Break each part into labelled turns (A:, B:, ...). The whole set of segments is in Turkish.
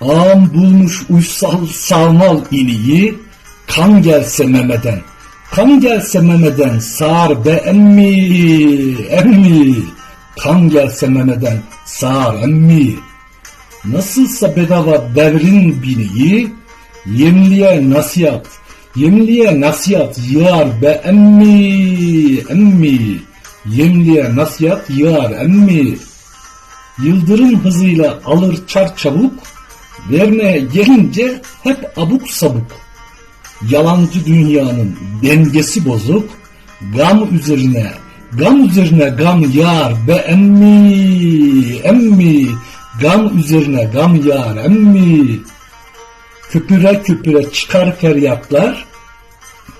A: Ağam bulmuş uysal salmal iniyi, kan gelse memeden, kan gelse memeden, sağır be emmi, emmi, kan gelse memeden, sağır emmi. Nasılsa bedava devrin biniyi, yemliye nasihat, yemliye nasihat yığar be emmi, emmi, yemliye nasihat yığar emmi. Yıldırım hızıyla alır çar çabuk, vermeye gelince hep abuk sabuk. Yalancı dünyanın dengesi bozuk, gam üzerine, gam üzerine gam yar be emmi, emmi, gam üzerine gam yar emmi. Küpüre küpüre çıkar feryatlar,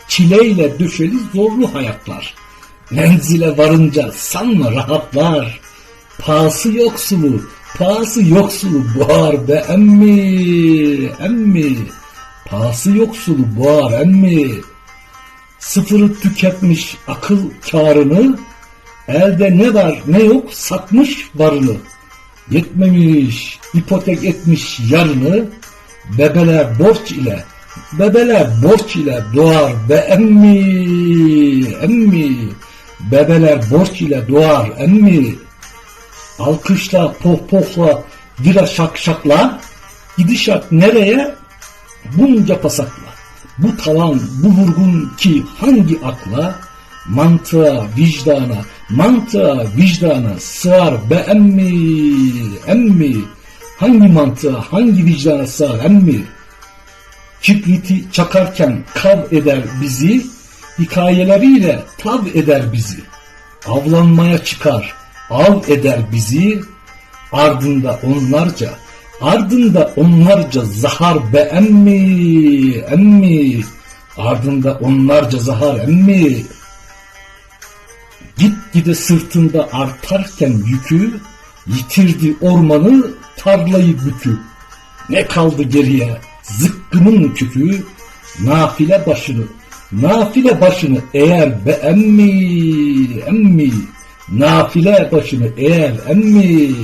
A: çileyle döşeli zorlu hayatlar. Menzile varınca sanma rahatlar, pahası yoksulu, pahası yoksulu boğar be emmi, emmi. Pahası yoksulu boğar emmi. Sıfırı tüketmiş akıl karını, elde ne var ne yok satmış varını. Yetmemiş, ipotek etmiş yarını, bebeler borç ile, bebeler borç ile doğar be emmi, emmi. Bebeler borç ile doğar emmi. Alkışla, pohpohla, vira şakşakla, gidişat nereye? Bunca pasakla. Bu talan, bu vurgun ki hangi akla, mantığa, vicdana, mantığa, vicdana sığar be emmi, emmi. Hangi mantığa, hangi vicdana sığar emmi? Kibriti çakarken kav eder bizi, hikayeleriyle tav eder bizi. Avlanmaya çıkar, av eder bizi, ardında onlarca, ardında onlarca zahar be emmi, emmi, ardında onlarca zahar emmi. Gitgide sırtında artarken yükü, yitirdi ormanı, tarlayı bükü. Ne kaldı geriye? Zıkkımın kükü, nafile başını, nafile başını eğer be emmi, emmi, nafile başını eğer emmi,